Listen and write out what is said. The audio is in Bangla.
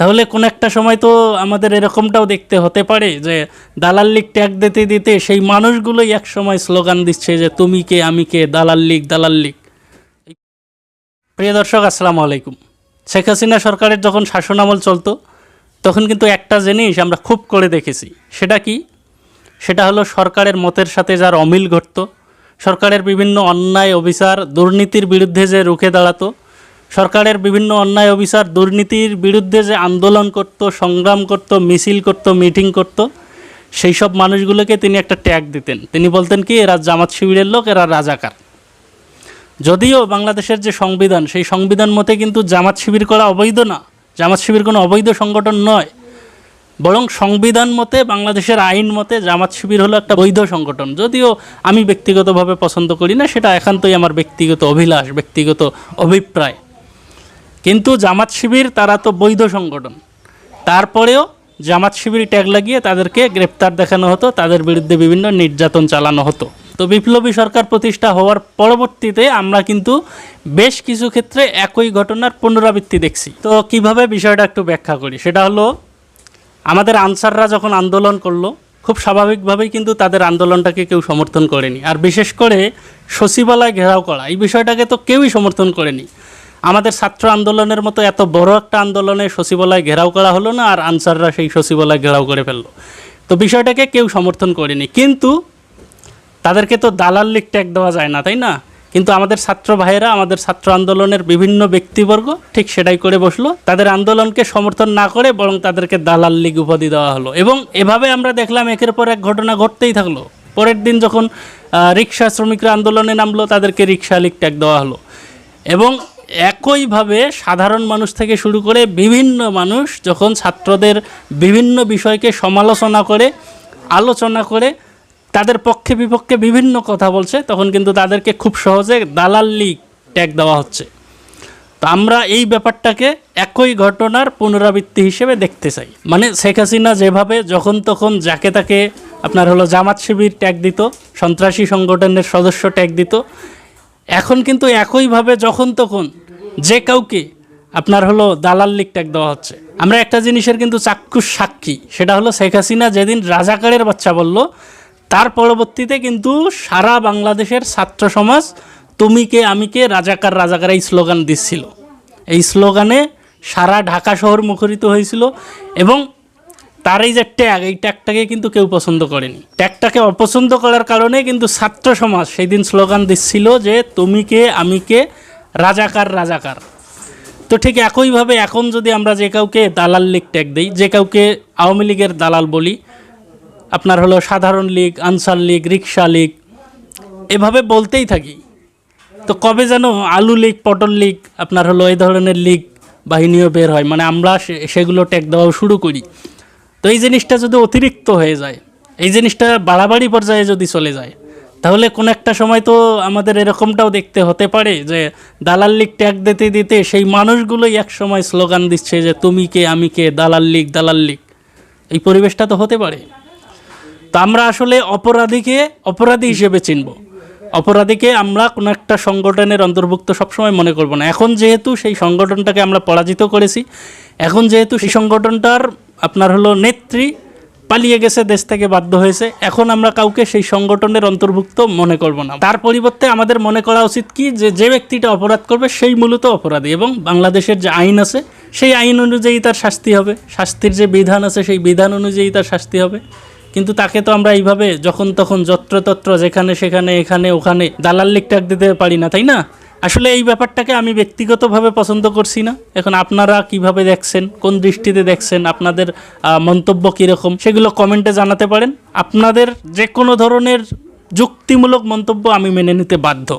তাহলে কোন একটা সময় তো আমাদের এরকমটাও দেখতে হতে পারে যে দালাল লীগ ট্যাগ দিতে দিতে সেই মানুষগুলোই এক সময় স্লোগান দিচ্ছে যে, তুমি কে, আমি কে দালাল লীগ দালাল লীগ প্রিয় দর্শক, আসসালামু আলাইকুম। শেখ হাসিনা সরকারের যখন শাসনামল চলতো, তখন কিন্তু একটা জিনিস আমরা খুব করে দেখেছি। সেটা কি? সেটা হলো সরকারের মতের সাথে যার অমিল ঘটত, সরকারের বিভিন্ন অন্যায়, অবিচার, দুর্নীতির বিরুদ্ধে যে রুখে দাঁড়াতো সরকারের বিভিন্ন অন্যায় অবিচার, দুর্নীতির বিরুদ্ধে যে আন্দোলন করত, সংগ্রাম করত, মিছিল করত, মিটিং করত, সেই সব মানুষগুলোকে তিনি একটা ট্যাগ দিতেন। তিনি বলতেন কি, এরা জামাত শিবিরের লোক, এরা রাজাকার। যদিও বাংলাদেশের যে সংবিধান, সেই সংবিধান মতে কিন্তু জামাত শিবির করা অবৈধ না। জামাত শিবির কোনো অবৈধ সংগঠন নয়। বরং সংবিধান মতে, বাংলাদেশের আইন মতে জামাত শিবির হলো একটা বৈধ সংগঠন। যদিও আমি ব্যক্তিগতভাবে পছন্দ করি না, সেটা একান্তই আমার ব্যক্তিগত অভিলাষ, ব্যক্তিগত অভিপ্রায়। কিন্তু জামাত শিবির, তারা তো বৈধ সংগঠন। তারপরেও জামাত শিবির ট্যাগ লাগিয়ে তাদেরকে গ্রেপ্তার দেখানো হতো, তাদের বিরুদ্ধে বিভিন্ন নির্যাতন চালানো হতো। তো বিপ্লবী সরকার প্রতিষ্ঠা হওয়ার পরবর্তীতে আমরা কিন্তু বেশ কিছু ক্ষেত্রে একই ঘটনার পুনরাবৃত্তি দেখছি। তো কীভাবে বিষয়টা একটু ব্যাখ্যা করি? সেটা হলো, আমাদের আনসাররা যখন আন্দোলন করল, খুব স্বাভাবিকভাবেই কিন্তু তাদের আন্দোলনটাকে কেউ সমর্থন করেনি। আর বিশেষ করে সচিবালয় ঘেরাও করা, এই বিষয়টাকে তো কেউই সমর্থন করেনি। আমাদের ছাত্র আন্দোলনের মতো এত বড় একটা আন্দোলনে সচিবালয় ঘেরাও করা হলো না, আর আনসাররা সেই সচিবালয় ঘেরাও করে ফেলল। তো বিষয়টাকে কেউ সমর্থন করেনি। কিন্তু তাদেরকে তো দালাল লীগ ট্যাগ দেওয়া যায় না, তাই না? কিন্তু আমাদের ছাত্র ভাইয়েরা, আমাদের ছাত্র আন্দোলনের বিভিন্ন ব্যক্তিবর্গ ঠিক সেটাই করে বসল। তাদের আন্দোলনকে সমর্থন না করে বরং তাদেরকে দালাল লীগ উপাধি দেওয়া হলো। এবং এভাবে আমরা দেখলাম একের পর এক ঘটনা ঘটতেই থাকল। পরের দিন যখন রিক্সা শ্রমিকরা আন্দোলনে নামলো, তাদেরকে রিক্সা লীগ ট্যাগ দেওয়া হলো। এবং একইভাবে সাধারণ মানুষ থেকে শুরু করে বিভিন্ন মানুষ যখন ছাত্রদের বিভিন্ন বিষয়কে সমালোচনা করে, আলোচনা করে, তাদের পক্ষে বিপক্ষে বিভিন্ন কথা বলছে, তখন কিন্তু তাদেরকে খুব সহজে দালাল লীগ ট্যাগ দেওয়া হচ্ছে। তো আমরা এই ব্যাপারটাকে একই ঘটনার পুনরাবৃত্তি হিসেবে দেখতে চাই। মানে শেখ হাসিনা যেভাবে যখন তখন যাকে তাকে আপনার হলো জামাত শিবির ট্যাগ দিত, সন্ত্রাসী সংগঠনের সদস্য ট্যাগ দিত এখন কিন্তু একইভাবে যখন তখন যে কাউকে আপনার হলো দালাল লীগ ট্যাগ দেওয়া হচ্ছে। আমরা একটা জিনিসের কিন্তু চাক্ষুষ সাক্ষী, সেটা হলো শেখ হাসিনা যেদিন রাজাকারের বাচ্চা বলল, তার পরবর্তীতে কিন্তু সারা বাংলাদেশের ছাত্র সমাজ, তুমি কে, আমি কে? রাজাকার রাজাকার এই স্লোগান দিচ্ছিল। এই স্লোগানে সারা ঢাকা শহর মুখরিত হয়েছিল এবং তার এই যে ট্যাগ, এই ট্যাগটাকে কিন্তু কেউ পছন্দ করেনি। ট্যাগটাকে অপছন্দ করার কারণে কিন্তু ছাত্র সমাজ সেই দিন স্লোগান দিচ্ছিল যে, তুমি কে, আমি কে, রাজাকার রাজাকার। তো ঠিক একইভাবে এখন যদি আমরা যে কাউকে দালাল লীগ ট্যাগ দিই, যে কাউকে আওয়ামী লীগের দালাল বলি, আপনার হলো সাধারণ লীগ, আনসার লীগ রিক্সা লীগ, এভাবে বলতেই থাকি। তো কবে যেন আলু লীগ, পটল লীগ, আপনার হলো এই ধরনের লীগ বাহিনীও বের হয়। মানে আমরা সেগুলো ট্যাগ দেওয়া শুরু করি। তো এই জিনিসটা যদি অতিরিক্ত হয়ে যায়, এই জিনিসটা বাড়াবাড়ি পর্যায়ে যদি চলে যায়, তাহলে কোন একটা সময় তো আমাদের এরকমটাও দেখতে হতে পারে যে, দালাল লীগ ট্যাগ দিতে দিতে সেই মানুষগুলোই এক সময় স্লোগান দিচ্ছে যে, তুমি কে, আমি কে, দালাল লীগ দালাল লীগ। এই পরিবেশটা তো হতে পারে। তো আমরা আসলে অপরাধীকে অপরাধী হিসেবে চিনব। অপরাধীকে আমরা কোনো একটা সংগঠনের অন্তর্ভুক্ত সবসময় মনে করব না। এখন যেহেতু সেই সংগঠনটাকে আমরা পরাজিত করেছি, এখন যেহেতু সেই সংগঠনটার আপনার হলো নেত্রী পালিয়ে গেছে, দেশ থেকে বাধ্য হয়েছে, এখন আমরা কাউকে সেই সংগঠনের অন্তর্ভুক্ত মনে করব না। তার পরিবর্তে আমাদের মনে করা উচিত কি যে যে ব্যক্তিটা অপরাধ করবে সেই মূলত অপরাধী এবং বাংলাদেশের যে আইন আছে, সেই আইন অনুযায়ী তার শাস্তি হবে। শাস্তির যে বিধান আছে, সেই বিধান অনুযায়ী তার শাস্তি হবে। কিন্তু তাকে তো আমরা এইভাবে যখন তখন যত্রতত্র যেখানে সেখানে এখানে ওখানে দালাল লিকটাক দিতে পারি না, তাই না? আসলে এই ব্যাপারটাকে আমি ব্যক্তিগতভাবে পছন্দ করছি না। এখন আপনারা কীভাবে দেখছেন, কোন দৃষ্টিতে দেখছেন, আপনাদের মন্তব্য কীরকম, সেগুলো কমেন্টে জানাতে পারেন। আপনাদের যে কোনো ধরনের যুক্তিমূলক মন্তব্য আমি মেনে নিতে বাধ্য।